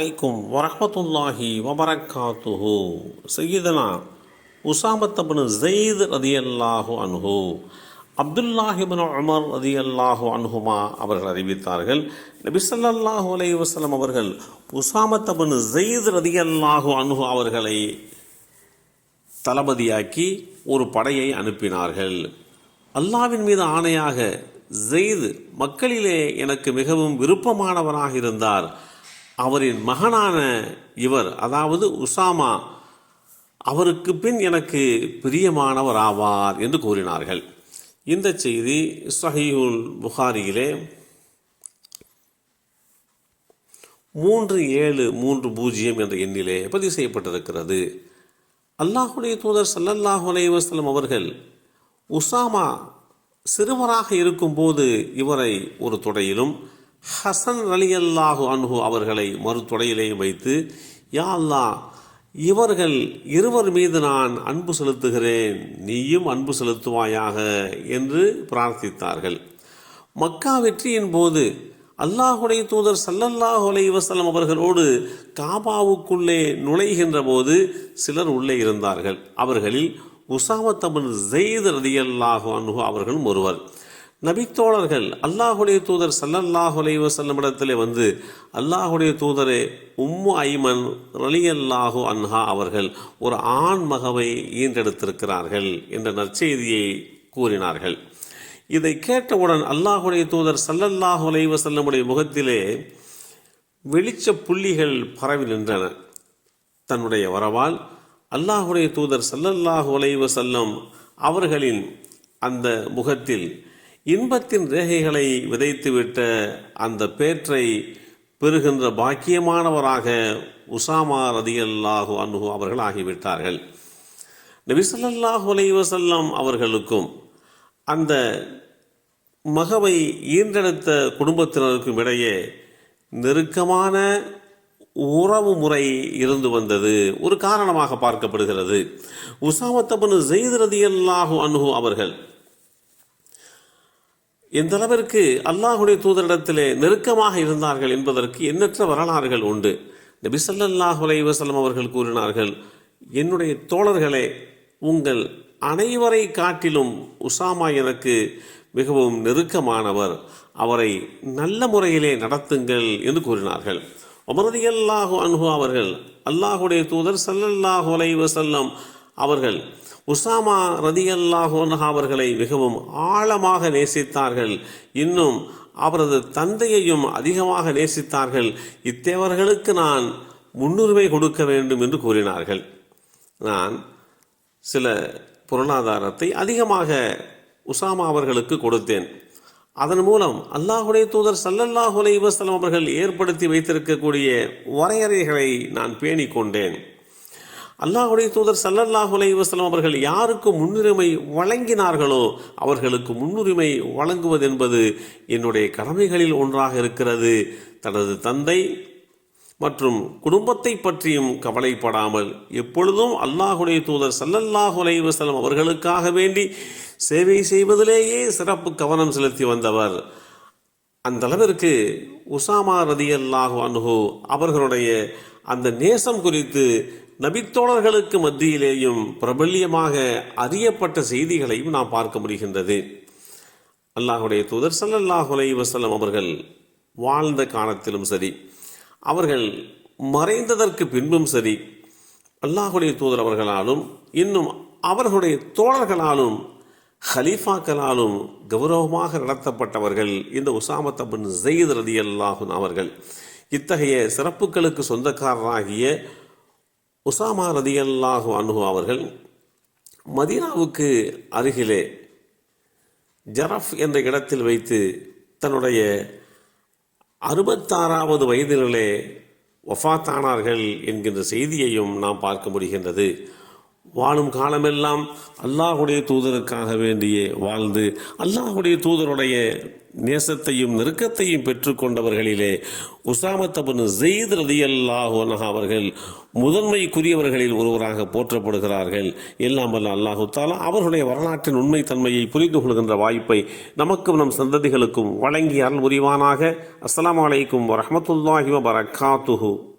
வலைக்கும் வரமத்துல்லாஹி வபரக்காத்துஹு. சையீதனா உசாமத்தபனு ஜெயித் ரதி அல்லாஹு அன்ஹு அப்துல்லாஹிபின் உமர் ரதி அல்லாஹு அன்ஹுமா அவர்கள் அறிவித்தார்கள். நபிசல்லாஹு அலை வசலம் அவர்கள் உசாமத்தபனு ஜெயித் ரதி அல்லாஹு அன்ஹு அவர்களை தளபதியாக்கி ஒரு படையை அனுப்பினார்கள். அல்லாவின் மீது ஆணையாக ஜெயித் மக்களிலே எனக்கு மிகவும் விருப்பமானவராக இருந்தார். அவரின் மகனான இவர் அதாவது உசாமா அவருக்கு பின் எனக்கு பிரியமானவர் ஆவார் என்று கூறினார்கள். இந்த செய்தி சஹீஹுல் புகாரியிலே மூன்று ஏழு மூன்று பூஜ்ஜியம் என்ற எண்ணிலே பதிவு செய்யப்பட்டிருக்கிறது. அல்லாஹுடைய தூதர் சல்லல்லாஹு அலைவாஸ்லம் அவர்கள் உசாமா சிறுவராக இருக்கும்போது இவரை ஒரு துடையிலும் ஹசன் அலி அல்லாஹு அன்ஹு அவர்களை மறு வைத்து யா அல்லாஹ் இவர்கள் இருவர் மீது நான் அன்பு செலுத்துகிறேன் நீயும் அன்பு செலுத்துவாயாக என்று பிரார்த்தித்தார்கள். மக்கா வெற்றியின் போது அல்லாஹுடைய தூதர் சல்லல்லாஹு அலைவசலம் அவர்களோடு காபாவுக்குள்ளே நுழைகின்ற போது சிலர் உள்ளே இருந்தார்கள். அவர்களில் உசாமத்தமன் ஜெயித் ரதியல்லாஹு அன்ஹு அவர்களும் ஒருவர். நபித்தோழர்கள் அல்லாஹுடைய தூதர் சல்லல்லாஹு அலைஹி வந்து அல்லாஹுடைய தூதரே உம்மு ஐமன் ரலியல்லாஹு அன்ஹா அவர்கள் ஒரு ஆண் மகவை ஈன்றெடுத்திருக்கிறார்கள் என்ற நற்செய்தியை கூறினார்கள். இதை கேட்டவுடன் அல்லாஹுடைய தூதர் சல்லல்லாஹு செல்லமுடைய முகத்திலே வெளிச்ச புள்ளிகள் பரவி நின்றன. தன்னுடைய வரவால் அல்லாஹுடைய தூதர் சல்லல்லாஹு அலைஹி வஸல்லம் அவர்களின் அந்த முகத்தில் இன்பத்தின் ரேகைகளை விதைத்துவிட்ட அந்த பேற்றை பெறுகின்ற பாக்கியமானவராக உசாமா ரதியல்லாஹு அன்ஹு அவர்கள் ஆகிவிட்டார்கள் நபிசல்லாஹு ஸல்லல்லாஹு அவர்களுக்கும் அந்த மகவை ஈன்றெடுத்த குடும்பத்தினருக்கும் இடையே நெருக்கமான உறவு முறை இருந்து வந்தது. ஒரு காரணமாக பார்க்கப்படுகிறது. உசாமத்தபனு ஜெயித் ரதியல்லாஹு அன்ஹு அவர்கள் எந்த அளவிற்கு அல்லாஹுடைய தூதரிடத்திலே நெருக்கமாக இருந்தார்கள் என்பதற்கு எண்ணற்ற வரலாறுகள் உண்டு. நபி ஸல்லல்லாஹு அலைஹி வஸல்லம் அவர்கள் கூறினார்கள் என்னுடைய தோழர்களே உங்கள் அனைவரை காட்டிலும் உசாமா எனக்கு மிகவும் நெருக்கமானவர். அவரை நல்ல முறையிலே நடத்துங்கள் என்று கூறினார்கள். அல்லாஹு அன்ஹு அவர்கள் அல்லாஹுடைய தூதர் சல்லல்லாஹு அலைவசல்லம் வஸல்லம் அவர்கள் உசாமா ரதியல்லாஹு அவர்களை மிகவும் ஆழமாக நேசித்தார்கள். இன்னும் அவரது தந்தையையும் அதிகமாக நேசித்தார்கள். இத்தேவர்களுக்கு நான் முன்னுரிமை கொடுக்க வேண்டும் என்று கூறினார்கள். நான் சில பொருளாதாரத்தை அதிகமாக உசாமா அவர்களுக்கு கொடுத்தேன். அதன் மூலம் அல்லாஹுடைய தூதர் சல்லல்லாஹுலை வசலம் அவர்கள் ஏற்படுத்தி வைத்திருக்கக்கூடிய வரையறைகளை நான் பேணிக்கொண்டேன். அல்லாஹுடைய தூதர் சல்லல்லாஹு அலைஹி அவர்கள் யாருக்கு முன்னுரிமை வழங்கினார்களோ அவர்களுக்கு முன்னுரிமை வழங்குவது என்பது என்னுடைய கடமைகளில் ஒன்றாக இருக்கிறது. தனது தந்தை மற்றும் குடும்பத்தை பற்றியும் கவலைப்படாமல் எப்பொழுதும் அல்லாஹுடைய தூதர் சல்லல்லாஹு அலைஹி அவர்களுக்காக வேண்டி சேவை செய்வதிலேயே சிறப்பு கவனம் செலுத்தி வந்தவர். அந்த அளவிற்கு உசாமா ரதியல்லாஹு அனுகு அவர்களுடைய அந்த நேசம் குறித்து நபித்தோழர்களுக்கு மத்தியிலேயும் பிரபல்யமாக அறியப்பட்ட செய்திகளையும் நாம் பார்க்க முடிகின்றது. அல்லாஹுடைய தூதர் சல்லல்லாஹு வசலம் அவர்கள் வாழ்ந்த காலத்திலும் சரி அவர்கள் மறைந்ததற்கு பின்பும் சரி அல்லாஹுடைய தூதர் அவர்களாலும் இன்னும் அவர்களுடைய தோழர்களாலும் ஹலீஃபாக்களாலும் கௌரவமாக நடத்தப்பட்டவர்கள் இந்த உசாமத்தபின் ஜெயித் ரதி அல்லாஹுன் அவர்கள். இத்தகைய சிறப்புகளுக்கு சொந்தக்காரராகிய உசாமா ரதியல்லாஹு அனுகு அவர்கள் மதீனாவுக்கு அருகிலே ஜரஃப் என்ற இடத்தில் வைத்து தன்னுடைய அறுபத்தாறாவது வயதிலே வஃபாத்தானார்கள் என்கின்ற செய்தியையும் நாம் பார்க்க முடிகின்றது. வாழும் காலமெல்லாம் அல்லாஹுடைய தூதருக்காக வேண்டியே வாழ்ந்து அல்லாஹுடைய தூதருடைய நேசத்தையும் நெருக்கத்தையும் பெற்றுக்கொண்டவர்களிலே உசாமத்தபன் ஜெயித் ரதி அல்லாஹு அவர்கள் முதன்மைக்குரியவர்களில் ஒருவராக போற்றப்படுகிறார்கள். எல்லாம் வல்ல அல்லாஹு தாலா அவர்களுடைய வரலாற்றின் உண்மை தன்மையை புரிந்து கொள்கின்ற வாய்ப்பை நமக்கும் நம் சந்ததிகளுக்கும் வழங்கி அருள் புரிவானாக. அஸ்லாம் அலைக்கும் வரமத்துல்லாஹி வபரகாத்துஹு